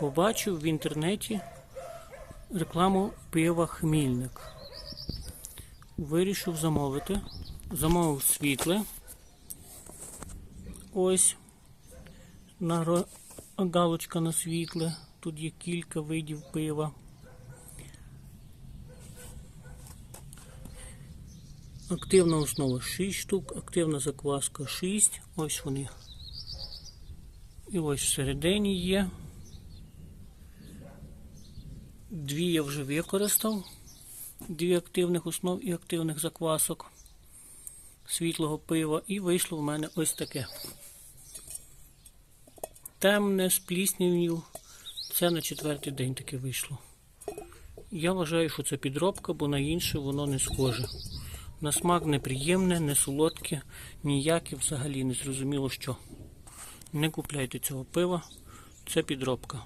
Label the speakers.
Speaker 1: Побачив в інтернеті рекламу пива Хмільник. Вирішив замовити. Замовив світле. Ось. Галочка на світле. Тут є кілька видів пива. Активна основа 6 штук, активна закваска 6. Ось вони. І ось всередині є. Дві я вже використав. Дві активних основ і активних заквасок світлого пива. І вийшло в мене ось таке. Темне з плісняв'ю. Це на четвертий день таке вийшло. Я вважаю, що це підробка, бо на інше воно не схоже. На смак неприємне, не солодке, ніяке взагалі не зрозуміло що. Не купляйте цього пива, це підробка.